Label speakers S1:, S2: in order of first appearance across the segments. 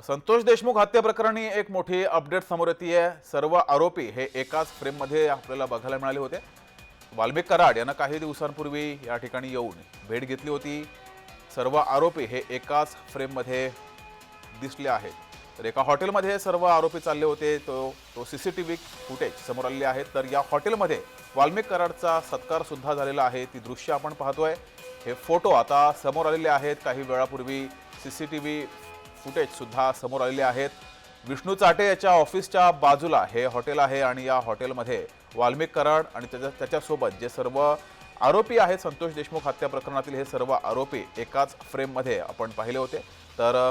S1: तर संतोष देशमुख हत्या प्रकरणी एक मोठी अपडेट समोर येते. सर्व आरोपी हे एकाच फ्रेममध्ये आपल्याला बघायला मिळाले होते. वाल्मिक कराड यांना काही दिवसांपूर्वी या ठिकाणी येऊन भेट घेतली होती. सर्व आरोपी हे एकाच फ्रेममध्ये दिसले आहेत. तर एका हॉटेलमध्ये सर्व आरोपी चालले होते. तो तो C C T V footage समोर आलेले आहेत. तर या हॉटेलमध्ये वाल्मिक कराडचा सत्कारसुद्धा झालेला आहे. ती दृश्य आपण पाहतोय. हे फोटो आता समोर आलेले आहेत. काही वेळापूर्वी C C T V footage सुद्धा समोर आलेले आहेत. विष्णू चाटे याच्या ऑफिसच्या बाजूला हे हॉटेल आहे आणि या हॉटेलमध्ये वाल्मिक कराड आणि त्याच्या त्याच्यासोबत जे सर्व आरोपी आहेत संतोष देशमुख हत्या प्रकरणातील हे सर्व आरोपी एकाच फ्रेममध्ये आपण पाहिले होते. तर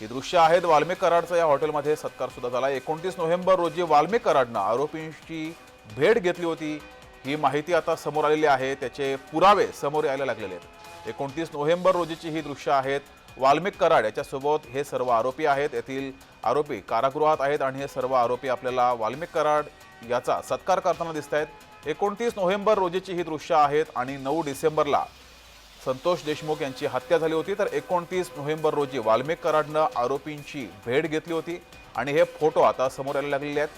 S1: ही दृश्य आहेत वाल्मिक कराडचा या हॉटेलमध्ये. सत्कार सुद्धा झाला. एकोणतीस नोव्हेंबर रोजी वाल्मिक कराडनं आरोपींची भेट घेतली होती. ही माहिती आता समोर आलेली आहे. त्याचे पुरावे समोर यायला लागलेले आहेत. एकोणतीस नोव्हेंबर रोजीची ही दृश्य आहेत. वाल्मिक कराड याच्यासोबत हे सर्व आरोपी आहेत. येथील आरोपी कारागृहात आहेत आणि हे सर्व आरोपी आपल्याला वाल्मिक कराड याचा सत्कार करताना दिसत आहेत एकोणतीस नोव्हेंबर रोजीची ही दृश्य आहेत आणि नऊ डिसेंबरला संतोष देशमुख यांची हत्या झाली होती. तर एकोणतीस नोव्हेंबर रोजी वाल्मिक कराडनं आरोपींची भेट घेतली होती आणि हे फोटो आता समोर यायला लागलेले आहेत.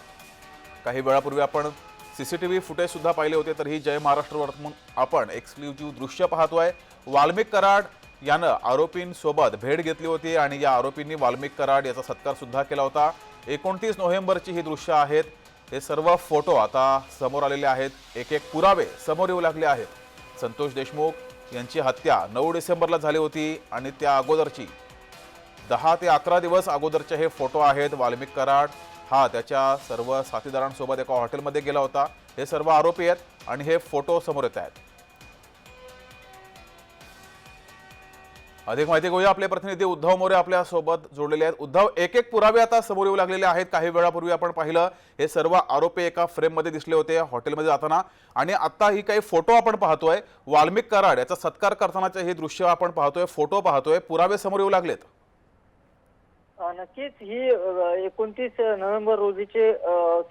S1: काही वेळापूर्वी आपण सी सी टी व्ही फुटेजसुद्धा पाहिले होते. तर ही जय महाराष्ट्र वर्तमान आपण एक्सक्लुझिव्ह दृश्य पाहतो आहे वाल्मिक कराड यानं आरोपींसोबत भेट घेतली होती आणि या आरोपींनी वाल्मिक कराड याचा सत्कार सुद्धा केला होता. एकोणतीस नोव्हेंबरची ही दृश्य आहेत. हे सर्व फोटो आता समोर आलेले आहेत. एक एक पुरावे समोर येऊ लागले आहेत. संतोष देशमुख यांची हत्या नऊ डिसेंबरला झाली होती आणि त्या अगोदरची. दहा ते अकरा दिवस अगोदरचे हे फोटो आहेत. वाल्मिक कराड हा त्याच्या सर्व साथीदारांसोबत एका हॉटेलमध्ये गेला होता. हे सर्व आरोपी आहेत आणि हे फोटो समोर येत आहेत. अधिक माहिती घेऊया. आपले प्रतिनिधी उद्धव मोरे आपल्यासोबत जोडलेले आहेत. उद्धव एक एक पुरावे आता समोर येऊ लागलेले आहेत. काही वेळापूर्वी आपण पाहिलं हे सर्व आरोपी एका फ्रेममध्ये दिसले होते हॉटेलमध्ये जाताना. आणि आता ही काही फोटो आपण पाहतोय वाल्मिक कराड याचा सत्कार करतानाचे हे दृश्य आपण पाहतोय फोटो पाहतोय. पुरावे समोर येऊ लागलेत.
S2: नक्कीच ही एकोणतीस नोव्हेंबर रोजीचे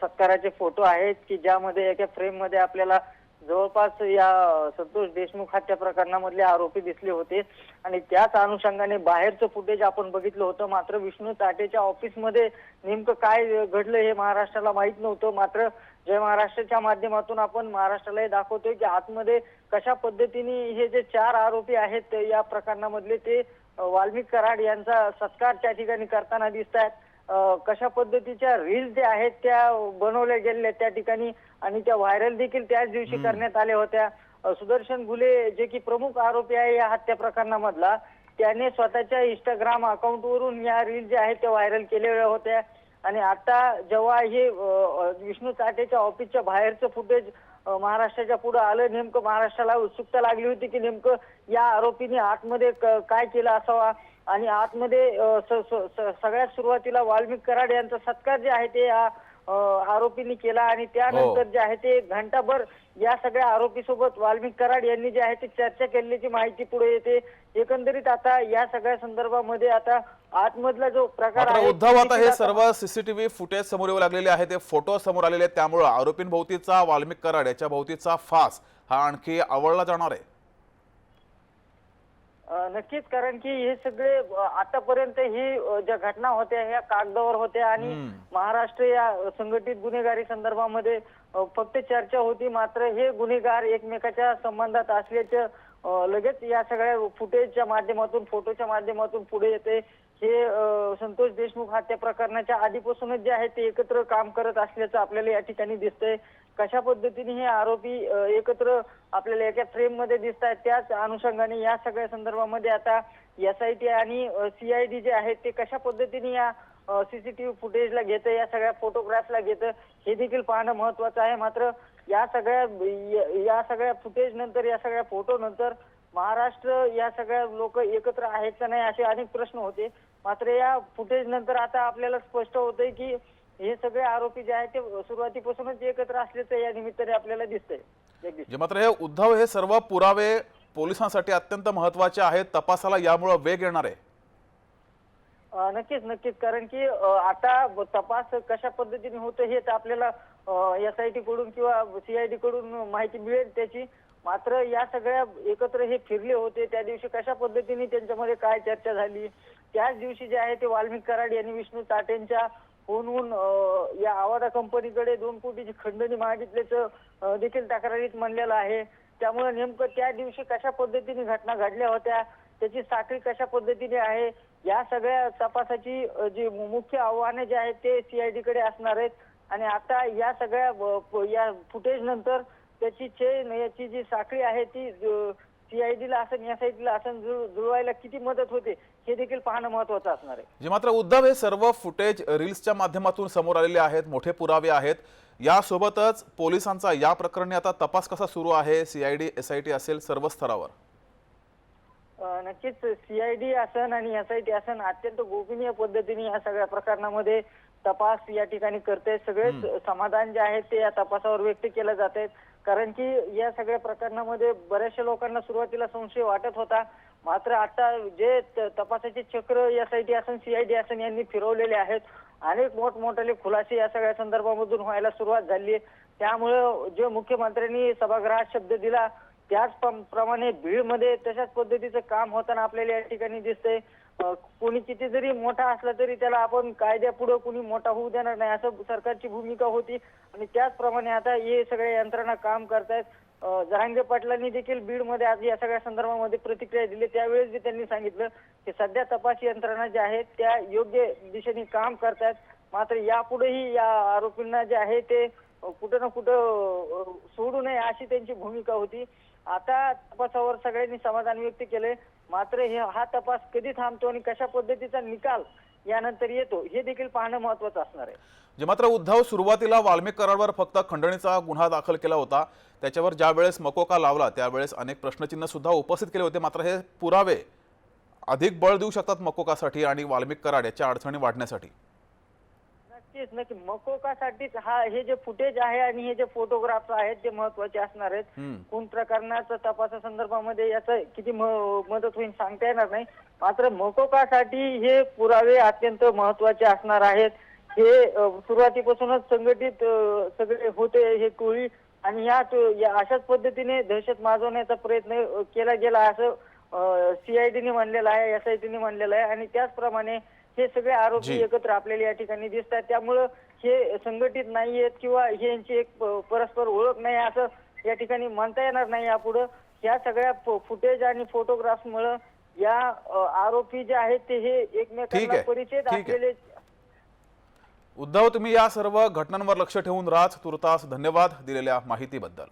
S2: सत्काराचे फोटो आहेत की ज्यामध्ये एका फ्रेममध्ये आपल्याला जवळपास या संतोष देशमुख हत्या प्रकरणामधले आरोपी दिसले होते. आणि त्याच अनुषंगाने बाहेरचं फुटेज आपण बघितलं होतं. मात्र विष्णू ताटेच्या ऑफिसमध्ये नेमकं काय घडलं हे महाराष्ट्राला माहीत नव्हतं. मात्र जय महाराष्ट्राच्या माध्यमातून आपण महाराष्ट्राला हे दाखवतोय की आतमध्ये कशा पद्धतीने हे जे चार आरोपी आहेत या प्रकरणामधले ते वाल्मिक कराड यांचा सत्कार त्या ठिकाणी करताना दिसत आहेत कशा पद्धतीच्या रील्स ज्या आहेत त्या बनवल्या गेलेल्या त्या ठिकाणी आणि त्या व्हायरल देखील त्याच दिवशी करण्यात आल्या होत्या. सुदर्शन घुले जे की प्रमुख आरोपी आहे या हत्या प्रकरणामधला त्याने स्वतःच्या इंस्टाग्राम अकाउंटवरून या रील ज्या आहेत त्या व्हायरल केलेल्या होत्या. आणि आता जेव्हा हे विष्णू चाटेच्या ऑफिसच्या बाहेरचं फुटेज महाराष्ट्राच्या पुढे आलं नेमकं महाराष्ट्राला उत्सुकता लागली होती की नेमकं या आरोपीने आतमध्ये काय केलं असावा? आणि आतमध्ये सगळ्यात सुरुवातीला वाल्मिक कराड यांचा सत्कार जे आहे ते या आरोपींनी केला आणि त्यानंतर जे आहे ते घंटाभर या सगळ्या आरोपी सोबत वाल्मिक कराड यांनी जे आहे ते चर्चा केल्याची माहिती पुढे येते. एकंदरीत आता या सगळ्या संदर्भामध्ये आता आतमधला जो प्रकार आहे
S1: उद्धव आता हे सर्व सीसीटीव्ही फुटेज समोर येऊ लागलेले आहेत. ते फोटो समोर आलेले आहेत. त्यामुळं आरोपींभोवतीचा वाल्मिक कराड याच्या भोवतीचा फास हा आणखी आवळला जाणार आहे.
S2: नक्कीच कारण की हे सगळे आतापर्यंत ही ज्या घटना होत्या ह्या कागदावर होत्या आणि. महाराष्ट्र या संघटित गुन्हेगारी संदर्भामध्ये फक्त चर्चा होती मात्र हे गुन्हेगार एकमेकाच्या संबंधात असल्याचं लगेच या सगळ्या फुटेजच्या माध्यमातून फोटोच्या माध्यमातून पुढे येते हे संतोष देशमुख हत्या प्रकरणाच्या आधीपासूनच जे आहे ते एकत्र काम करत असल्याचं आपल्याला या ठिकाणी दिसतंय कशा पद्धतीने हे आरोपी एकत्र आपल्याला एका फ्रेममध्ये दिसत आहेत त्याच अनुषंगाने या सगळ्या संदर्भामध्ये आता एस आय टी आणि सीआयडी जे आहेत ते कशा पद्धतीने या सीसीटीव्ही फुटेजला घेतं या सगळ्या फोटोग्राफला घेतं हे देखील पाहणं महत्वाचं आहे. मात्र या सगळ्या या- या सगळ्या फुटेज नंतर या सगळ्या फोटो नंतर महाराष्ट्र या सगळ्या लोक एकत्र आहेत का नाही असे अनेक प्रश्न होते. मात्र या फुटेज नंतर आता आपल्याला स्पष्ट होतंय की हे सगळे आरोपी जे आहेत ते सुरुवातीपासूनच एकत्र असल्याचं या निमित्ताने आपल्याला दिसतंय.
S1: मात्र हे उद्धव हे सर्व पुरावे पोलिसांसाठी अत्यंत महत्त्वाचे आहेत. तपासाला यामुळे वेग येणार आहे.
S2: नक्कीच नक्कीच. कारण की आता तपास कशा पद्धतीने होतो हेच आपल्याला एस आय टी कडून किंवा सीआयडी कडून माहिती मिळेल त्याची. मात्र या सगळ्या एकत्र हे फिरले होते. त्या दिवशी कशा पद्धतीने त्यांच्यामध्ये काय चर्चा झाली? त्याच दिवशी जे आहे ते वाल्मिक कराड यांनी विष्णू चाटेंच्या फोनहून या आवादा कंपनीकडे दोन कोटीची खंडणी मागितल्याचं देखील तक्रारीत म्हणलेलं आहे. त्यामुळे नेमकं त्या दिवशी कशा पद्धतीने घटना घडल्या होत्या त्याची साखळी कशा पद्धतीने आहे या सगळ्या तपासाची जी मुख्य आव्हाने जे आहेत ते सीआयडी कडे असणार आहेत. आणि आता या सगळ्या या फुटेज नंतर त्याची चेन याची जी साखळी आहे ती सीआयडी ला असन एस ला असन जुळ- जुळवायला किती मदत होते हे देखील पाहणं महत्वाचं असणार आहे.
S1: जे मात्र उद्धव हे सर्व फुटेज रील्सच्या माध्यमातून समोर आलेले आहेत मोठे पुरावे आहेत. यासोबतच पोलिसांचा या प्रकरणी आता तपास कसा सुरू आहे? सीआयडी एसआयटी असेल सर्व स्तरावर.
S2: नक्कीच सीआयडी असन आणि एसआयटी असन अत्यंत गोपनीय पद्धतीने या सगळ्या प्रकरणामध्ये तपास या ठिकाणी करते सगळेच समाधान जे आहे ते या तपासावर व्यक्त केलं जात आहेत कारण की या सगळ्या प्रकरणामध्ये बऱ्याचशा लोकांना सुरुवातीला संशय वाटत होता. मात्र आता जे त- तपासाचे चक्र एसआयटी असन सीआयडी असन यांनी फिरवलेले आहेत. अनेक मोठमोठाले खुलासे या सगळ्या संदर्भामधून व्हायला सुरुवात झाली आहे त्यामुळं जे मुख्यमंत्र्यांनी सभागृहात शब्द दिला त्याच प्रमाणे बीडमध्ये तशाच पद्धतीचं काम होताना आपल्याला या ठिकाणी दिसतंय. कोणी किती जरी मोठा असला तरी त्याला आपण कायद्यापुढे कोणी मोठा होऊ देणार नाही असं सरकारची भूमिका होती. आणि त्याचप्रमाणे आता हे सगळ्या यंत्रणा काम करतायत. जहांगीर पाटलांनी देखील बीडमध्ये आज या सगळ्या संदर्भामध्ये प्रतिक्रिया दिली. त्यावेळेस बी त्यांनी सांगितलं की सध्या तपास यंत्रणा ज्या आहेत त्या योग्य दिशेने काम करतायत. मात्र यापुढेही या आरोपींना जे आहे ते कुठं ना कुठं सोडू नये अशी त्यांची भूमिका होती. आता तपासावर सगळ्यांनी समाधान व्यक्त केले मात्र हे हा तपास कधी थांबतो आणि कशा पद्धतीचा निकाल यानंतर येतो हे देखील पाहणं महत्वाचं असणार आहे.
S1: जे मात्र उद्धव सुरुवातीला वाल्मिक फक्त खंडणीचा गुन्हा दाखल केला होता त्याच्यावर ज्या वेळेस मकोका लावला त्यावेळेस अनेक प्रश्नचिन्ह सुद्धा उपस्थित केले होते. मात्र हे पुरावे अधिक बळ देऊ शकतात मकोकासाठी आणि वाल्मिक कराड याच्या अडचणी वाढण्यासाठी.
S2: नक्कीच नक्की मकोकासाठीच हा हे जे फुटेज आहे आणि हे जे फोटोग्राफ्स आहेत ते महत्त्वाचे असणार आहेत. खून प्रकरणाच्या तपासासंदर्भामध्ये याचं किती मदत होईल सांगता येणार नाही मात्र मकोकासाठी हे पुरावे अत्यंत महत्त्वाचे असणार आहेत हे सुरुवातीपासूनच संघटित सगळे होते हे टोळी आणि या अशाच पद्धतीने दहशत माजवण्याचा प्रयत्न केला गेला असं सीआयडीने म्हणलेलं आहे एसआयटीने म्हणलेलं आहे आणि त्याचप्रमाणे हे सगळे आरोपी
S1: जी.
S2: एकत्र आपल्याला या ठिकाणी दिसतात त्यामुळं हे संघटित नाहीयेत किंवा हे यांची एक प- परस्पर ओळख नाही असं या ठिकाणी म्हणता येणार नाही यापुढं या सगळ्या फुटेज आणि फोटोग्राफ्स मुळे या अ, आरोपी जे आहेत ते हे
S1: ठीक
S2: एकमेकांना
S1: आहे.
S2: परिचित
S1: ठीक आहे.
S2: असलेले
S1: उद्धव तुम्ही या सर्व घटनांवर लक्ष ठेवून राहत तुर्तास धन्यवाद दिलेल्या माहितीबद्दल